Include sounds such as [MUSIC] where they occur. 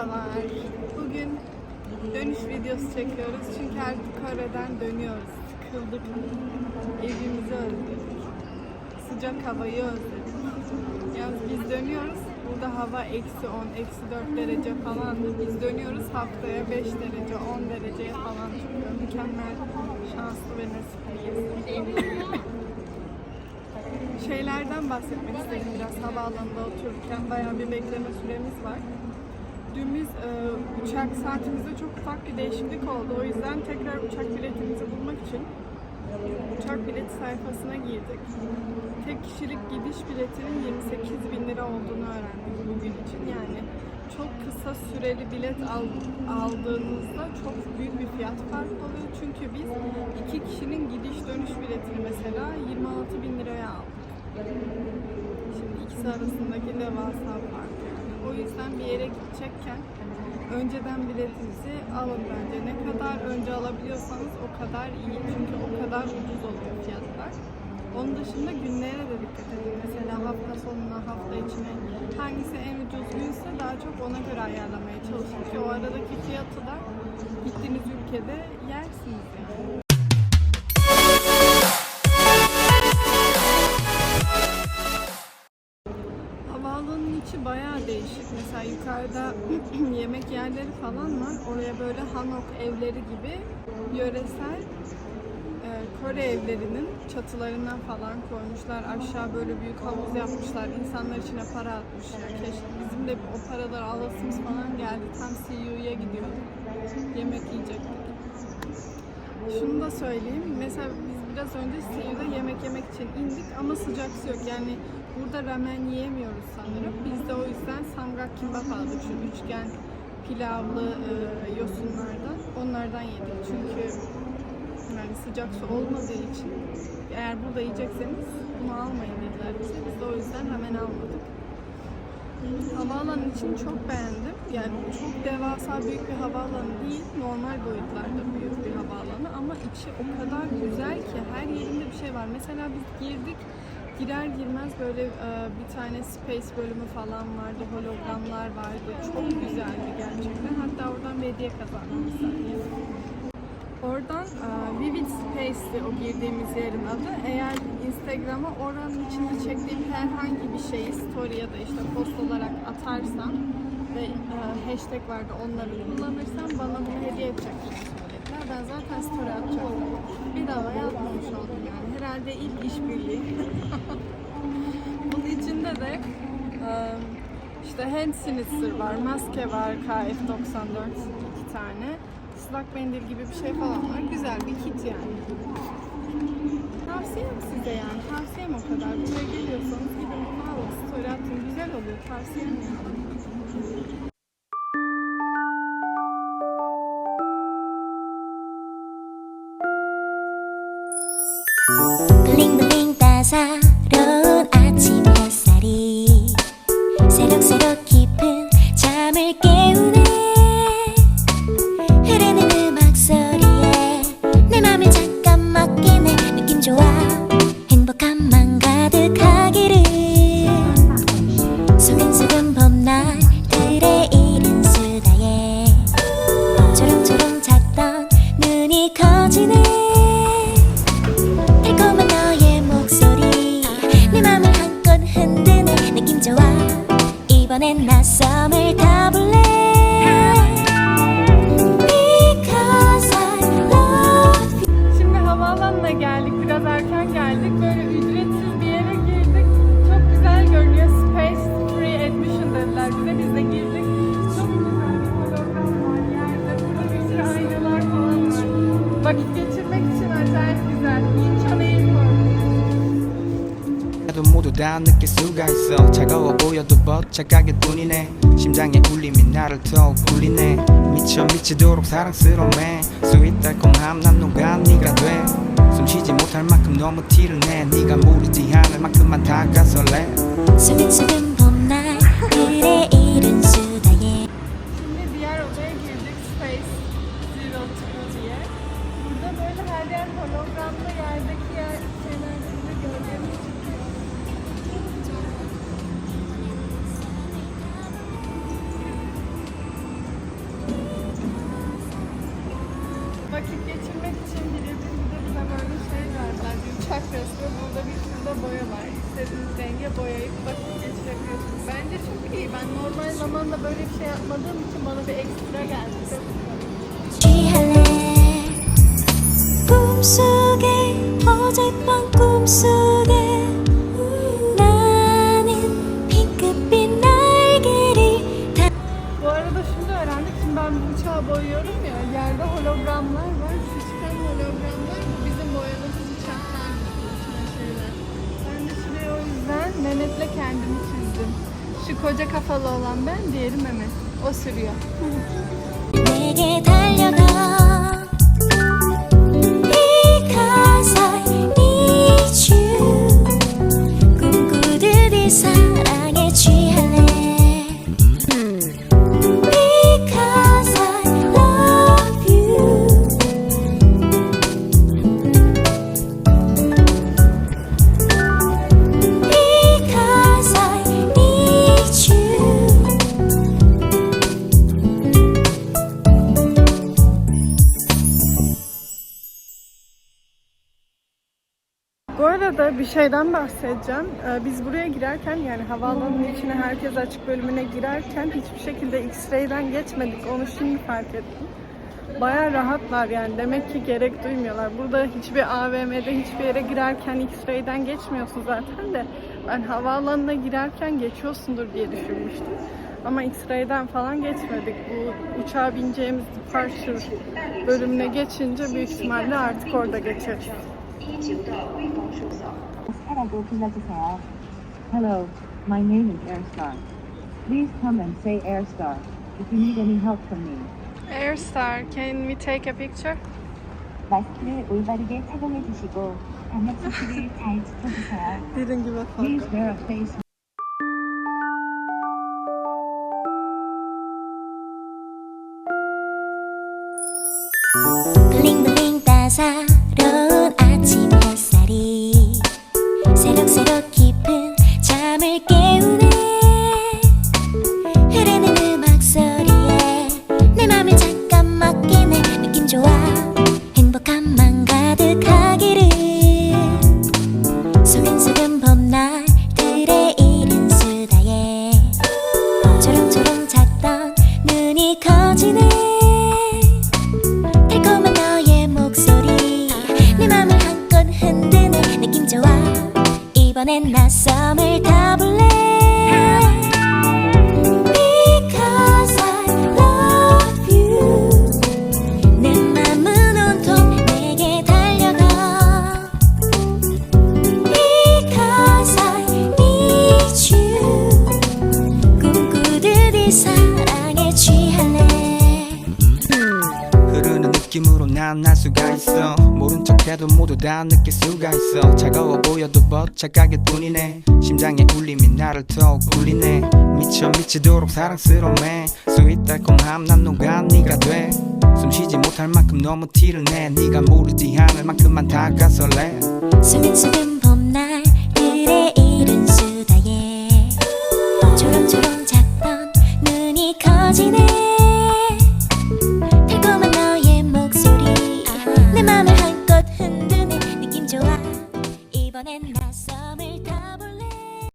Merhabalar. Bugün dönüş videosu çekiyoruz çünkü artık Kore'den dönüyoruz. Sıkıldık. Evimizi özledik. Sıcak havayı özledik. Yalnız biz dönüyoruz. Burada hava eksi 10, eksi 4 derece falandı. Biz dönüyoruz haftaya 5 derece, 10 dereceye falan çıkıyor. Mükemmel, şanslı ve nasipliyiz. şeylerden bahsetmek istedim biraz havaalanında otururken bayağı bir bekleme süremiz var. Biz e, uçak saatimizde çok ufak bir değişiklik oldu. O yüzden tekrar uçak biletimizi bulmak için uçak bilet sayfasına girdik. Tek kişilik gidiş biletinin 28 bin lira olduğunu öğrendik bugün için. Yani çok kısa süreli bilet al, aldığınızda çok büyük bir fiyat farkı oluyor. Çünkü biz iki kişinin gidiş dönüş biletini mesela 26 bin liraya aldık. Şimdi ikisi arasındaki devasa fark. O yüzden bir yere gidecekken önceden biletinizi alın bence. Ne kadar önce alabiliyorsanız o kadar iyi. Çünkü o kadar ucuz oluyor fiyatlar. Onun dışında günlere de dikkat edin. Mesela hafta sonuna, hafta içine hangisi en ucuz günse daha çok ona göre ayarlamaya çalışın ki o aradaki fiyatı da gittiğiniz ülkede yersiniz Mesela yukarıda [CLEARS THROAT] yemek yerleri falan var. Oraya böyle Hanok evleri gibi yöresel e, Kore evlerinin çatılarından falan koymuşlar. Aşağı böyle büyük havuz yapmışlar. İnsanlar içine para atmışlar. Keşke bizim de o paraları alasımız falan geldi. Tam CU'ya gidiyorduk. Yemek yiyecektik. Şunu da söyleyeyim. Mesela biz biraz önce Seyir'de yemek yemek için indik ama sıcak su yok. Yani burada ramen yiyemiyoruz sanırım. Biz de o yüzden samgak kimbap aldık. Şu üçgen pilavlı e, yosunlardan. Onlardan yedik. Çünkü yani sıcak su olmadığı için eğer burada yiyecekseniz bunu almayın dediler bize. Biz de o yüzden hemen almadık. Havaalanı için çok beğendim. Yani çok devasa büyük bir havaalanı değil, normal boyutlarda büyük bir havaalanı ama içi o kadar güzel ki her yerinde bir şey var. Mesela biz girdik, girer girmez böyle e, bir tane space bölümü falan vardı, hologramlar vardı. Çok güzeldi gerçekten. Hatta oradan bir hediye. Oradan e, Vivid Space'ti o girdiğimiz yerin adı. Eğer Instagram'a oranın içinde çektiğim herhangi bir şeyi story ya da işte post olarak atarsam ve e, hashtag vardı onları kullanırsam bana bunu hediye edeceklerini. Ben zaten story atacaktım. Bir daha yazmamış oldum yani. Herhalde ilk işbirliği. [LAUGHS] Bunun içinde de işte hand sanitizer var, maske var KF94 iki tane. Islak mendil gibi bir şey falan var. Güzel bir kit yani. Tavsiyem size yani. Tavsiyem o kadar. Buraya geliyorsanız gidin bunu alın. Story atın. Güzel oluyor. Tavsiyem yani. Bling bling plaza 이번엔 낯섦을 타볼래 Because I love you Şimdi havaalanına geldik. Biraz erken geldik. Böyle ücretsiz bir yere girdik. Çok güzel görünüyor. Space Free Admission dediler bize. Biz de girdik. Çok güzel bir hologram var yerde. Burada bir sürü aynalar falan var. Vakit geçirmek için acayip güzel. Incheon Airport. 나도 모두 다 느낄 수가 있어 보여도 벅차가게 뿐이네. 심장의 울림이 나를 더욱 굴리네. 미쳐 미치도록 사랑스러움에. 스윗 달콤함 난 녹아 네가 돼. 숨쉬지 못할 만큼 너무 티를 내. 네가 모르지 않을 만큼만 다가설레 수근수근 vakit geçirmek için birbirimize bize böyle şey verdiler. Bir uçak resmi burada bir sürü boya var. İstediğiniz renge boyayıp vakit geçirebiliyorsunuz. Bence çok iyi. Ben normal zamanda böyle bir şey yapmadığım için bana bir ekstra geldi. Çok güzel. Kendimi çizdim. Şu koca kafalı olan ben, diğeri Mehmet. O sürüyor. Şeyden bahsedeceğim. Ee, Biz buraya girerken yani havaalanının içine herkes açık bölümüne girerken hiçbir şekilde X-ray'den geçmedik. Onu şimdi fark ettim. Baya rahatlar yani demek ki gerek duymuyorlar. Burada hiçbir AVM'de hiçbir yere girerken X-ray'den geçmiyorsun zaten de ben havaalanına girerken geçiyorsundur diye düşünmüştüm. Ama X-ray'den falan geçmedik. Bu uçağa bineceğimiz departure bölümüne geçince büyük ihtimalle artık orada geçeriz. 하라고 불러주세요. Hello, my name is Airstar. Please come and say Airstar if you need any help from me. Airstar, can we take a picture? 마스크를 올바르게 착용해 주시고 방역 수칙을 잘 지켜주세요. Didn't give a fuck. Please wear a face 블링블 나 섬을 다 불러 척해도 모두 다 느낄 수가 있어. 차가워 보여도 벅차가게 뿐이네. 심장의 울림이 나를 더욱 울리네. 미쳐 미치도록 사랑스러움에. 스윗 달콤함 난 너가 네가 돼? 숨쉬지 못할 만큼 너무 티를 내. 네가 모르지 않을 만큼만 다가설래. 수근수근